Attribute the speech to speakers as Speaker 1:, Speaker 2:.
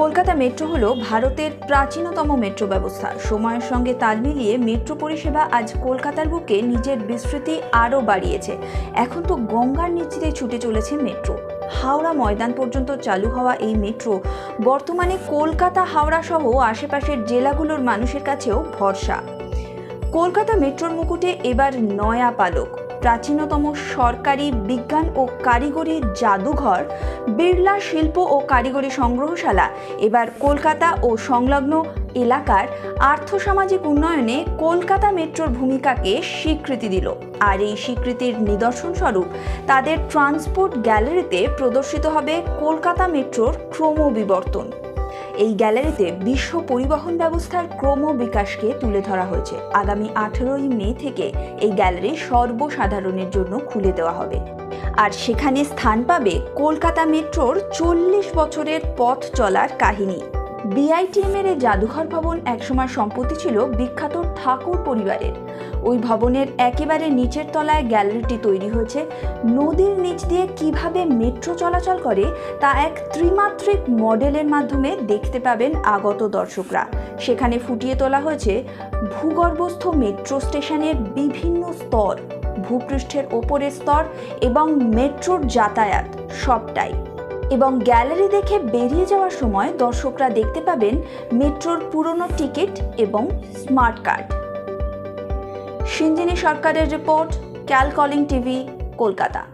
Speaker 1: Kolkata metro হলো ভারতের প্রাচীনতম মেট্রো ব্যবস্থা। সময়ের সঙ্গে তাল মিলিয়ে মেট্রো পরিষেবা আজ কলকাতার বুকে নিজের বিস্তৃতি আরও বাড়িয়েছে। এখন তো গঙ্গার নিচ দিয়ে ছুটে চলেছে মেট্রো। হাওড়া ময়দান পর্যন্ত চালু হওয়া এই মেট্রো বর্তমানে কলকাতা, হাওড়া সহ আশেপাশের জেলাগুলোর মানুষের কাছেও ভরসা। কলকাতা মেট্রোর মুকুটে এবার নয়া পালক। প্রাচীনতম সরকারি বিজ্ঞান ও কারিগরি জাদুঘর, বিড়লা শিল্প ও কারিগরি সংগ্রহশালা, এবার কলকাতা ও সংলগ্ন এলাকার আর্থসামাজিক উন্নয়নে কলকাতা মেট্রোর ভূমিকাকে স্বীকৃতি দিল। আর এই স্বীকৃতির নিদর্শনস্বরূপ তাদের ট্রান্সপোর্ট গ্যালারিতে প্রদর্শিত হবে কলকাতা মেট্রোর ক্রমবিবর্তন। এই গ্যালারিতে বিশ্ব পরিবহন ব্যবস্থার ক্রম বিকাশকে তুলে ধরা হয়েছে। আগামী আঠেরোই মে থেকে এই গ্যালারি সর্বসাধারণের জন্য খুলে দেওয়া হবে। আর সেখানে স্থান পাবে কলকাতা মেট্রোর চল্লিশ বছরের পথ চলার কাহিনী। বিআইটিএম এর এই জাদুঘর ভবন একসময় সম্পত্তি ছিল বিখ্যাত ঠাকুর পরিবারের। ওই ভবনের একেবারে নিচের তলায় গ্যালারিটি তৈরি হয়েছে। নদীর নিচ দিয়ে কীভাবে মেট্রো চলাচল করে, তা এক ত্রিমাত্রিক মডেলের মাধ্যমে দেখতে পাবেন আগত দর্শকরা। সেখানে ফুটিয়ে তোলা হয়েছে ভূগর্ভস্থ মেট্রো স্টেশনের বিভিন্ন স্তর, ভূপৃষ্ঠের ওপরের স্তর এবং মেট্রোর যাতায়াত সবটাই। এবং গ্যালারি দেখে বেরিয়ে যাওয়ার সময় দর্শকরা দেখতে পাবেন মেট্রোর পুরনো টিকিট এবং স্মার্ট কার্ড। সিঞ্জিনী সরকারের রিপোর্ট ক্যালকলিং টিভি, কলকাতা।